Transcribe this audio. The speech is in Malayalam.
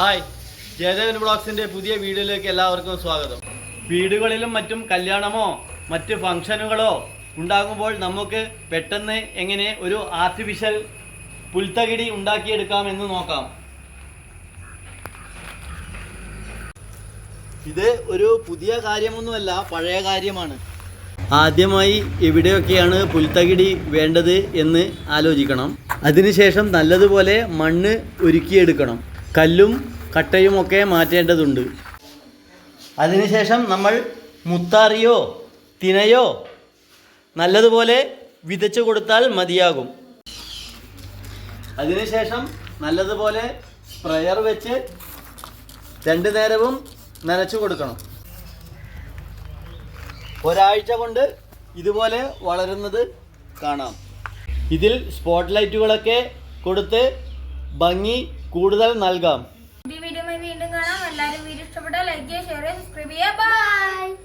ഹായ് ജയദേവൻ ബ്ലോഗ്സിന്റെ പുതിയ വീഡിയോയിലേക്ക് എല്ലാവർക്കും സ്വാഗതം. വീടുകളിലും മറ്റും കല്യാണമോ മറ്റ് ഫംഗ്ഷനുകളോ ഉണ്ടാകുമ്പോൾ നമുക്ക് പെട്ടെന്ന് എങ്ങനെ ഒരു ആർട്ടിഫിഷ്യൽ പുൽത്തകിടി ഉണ്ടാക്കിയെടുക്കാം എന്ന് നോക്കാം. ഇത് ഒരു പുതിയ കാര്യമൊന്നുമല്ല പഴയ കാര്യമാണ്. ആദ്യമായി എവിടെയൊക്കെയാണ് പുൽത്തകിടി വേണ്ടത് എന്ന് ആലോചിക്കണം. അതിനുശേഷം നല്ലതുപോലെ മണ്ണ് ഒരുക്കിയെടുക്കണം കല്ലും കട്ടയുമൊക്കെ മാറ്റേണ്ടതുണ്ട്. അതിനുശേഷം നമ്മൾ മുത്താറിയോ തിനയോ നല്ലതുപോലെ വിതച്ചു കൊടുത്താൽ മതിയാകും. അതിനുശേഷം നല്ലതുപോലെ സ്പ്രെയർ വെച്ച് രണ്ടു നേരവും നനച്ചു കൊടുക്കണം. ഒരാഴ്ച കൊണ്ട് ഇതുപോലെ വളരുന്നത് കാണാം. ഇതിൽ സ്പോട്ട് ലൈറ്റുകളൊക്കെ കൊടുത്ത് ഭംഗി കൂടുതൽ നൽകാം. വീഡിയോയുമായി വീണ്ടും കാണാം. എല്ലാവരും വീഡിയോ ഇഷ്ടപ്പെട്ടാൽ ലൈക്ക് ചെയ്യുക ഷെയർ ചെയ്യുക സബ്സ്ക്രൈബ് ചെയ്യുക. ബൈ